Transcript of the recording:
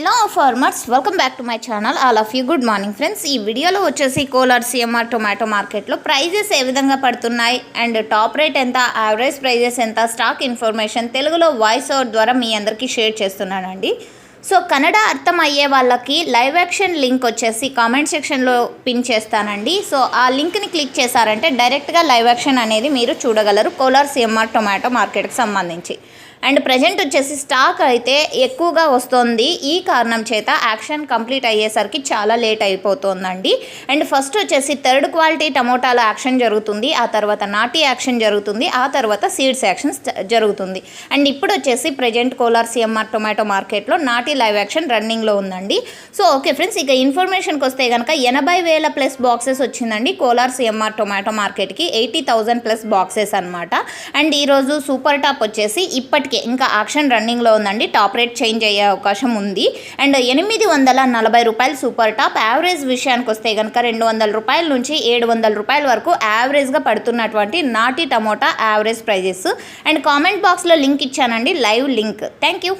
Hello farmers welcome back to my channel all of you good morning friends ఈ వీడియోలో వచ్చేసి Kolar CMR tomato మార్కెట్లో prices ఏ విధంగా పడుతున్నాయి? అండ్ టాప్ రేట్ ఎంత? యావరేజ్ ప్రైజెస్ ఎంత? స్టాక్ ఇన్ఫర్మేషన్ తెలుగులో వాయిస్ ఓవర్ ద్వారా మీ అందరికీ షేర్ చేస్తున్నానండి. సో కన్నడ అర్థం అయ్యే వాళ్ళకి లైవ్ యాక్షన్ లింక్ వచ్చేసి కామెంట్ సెక్షన్లో పిన్ చేస్తానండి. సో ఆ లింక్ని క్లిక్ చేశారంటే డైరెక్ట్గా లైవ్ యాక్షన్ అనేది మీరు చూడగలరు. కోలార్ సిఎంఆర్ టొమాటో మార్కెట్కి సంబంధించి. అండ్ ప్రజెంట్ వచ్చేసి స్టాక్ అయితే ఎక్కువగా వస్తుంది. ఈ కారణం చేత యాక్షన్ కంప్లీట్ అయ్యేసరికి చాలా లేట్ అయిపోతుందండి. అండ్ ఫస్ట్ వచ్చేసి థర్డ్ క్వాలిటీ టమోటాల యాక్షన్ జరుగుతుంది. ఆ తర్వాత నాటి యాక్షన్ జరుగుతుంది. ఆ తర్వాత సీడ్స్ యాక్షన్ జరుగుతుంది. అండ్ ఇప్పుడు వచ్చేసి ప్రజెంట్ కోలార్ సిఎంఆర్ టొమాటో మార్కెట్లో నాటి లైవ్ యాక్షన్ రన్నింగ్లో ఉందండి. సో ఓకే ఫ్రెండ్స్ ఇక ఇన్ఫర్మేషన్కి వస్తే కనుక ఎనభై వేల ప్లస్ బాక్సెస్ వచ్చిందండి కోలార్ సిఎంఆర్ టొమాటో మార్కెట్కి. ఎయిటీ థౌజండ్ ప్లస్ బాక్సెస్ అనమాట అండ్ ఈరోజు సూపర్ టాప్ వచ్చేసి ఇప్పటికే ఇంకా ఆక్షన్ రన్నింగ్లో ఉందండి. టాప్ రేట్ చేంజ్ అయ్యే అవకాశం ఉంది. అండ్ ఎనిమిది వందల నలభై రూపాయలు సూపర్ టాప్. యావరేజ్ విషయానికి వస్తే కనుక రెండు వందల రూపాయల నుంచి ఏడు వందల రూపాయల వరకు యావరేజ్గా పడుతున్నటువంటి నాటి tomato average prices. And comment బాక్స్లో లింక్ ఇచ్చానండి. Live link. Thank you